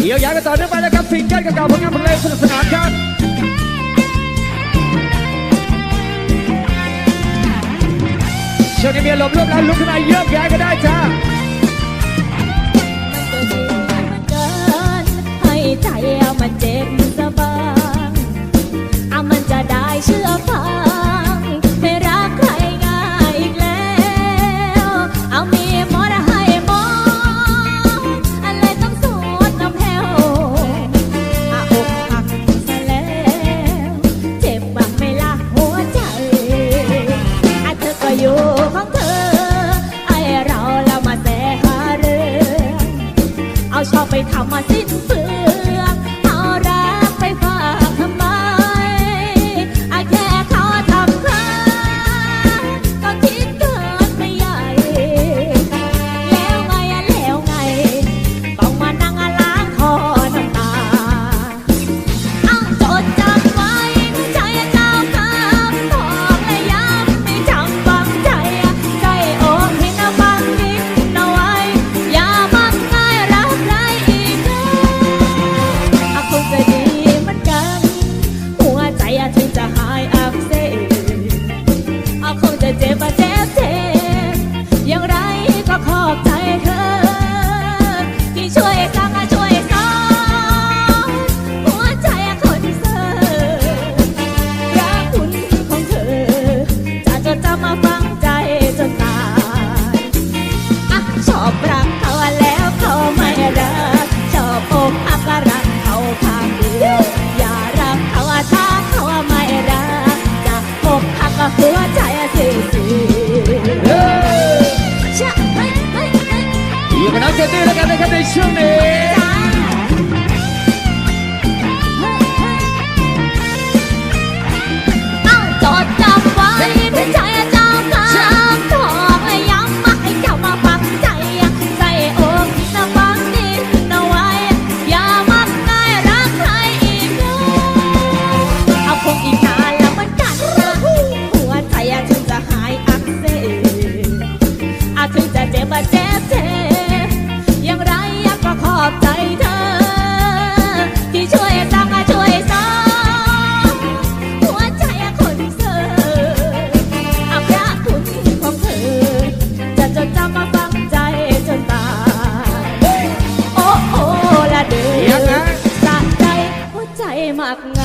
เดี๋ยวยาวกันต่อเนื่องไปนะครับซิงเกับเก่าๆผลงานเพลงสนุกสนานครับเชิญกันเบียร์ลมร่วแล้วลุกขึ้นมาเยอะแยะก็ได้จ้า เอาชอบไปทำมาสิ้นเปลือ なんか手のからかで一緒ね。mặt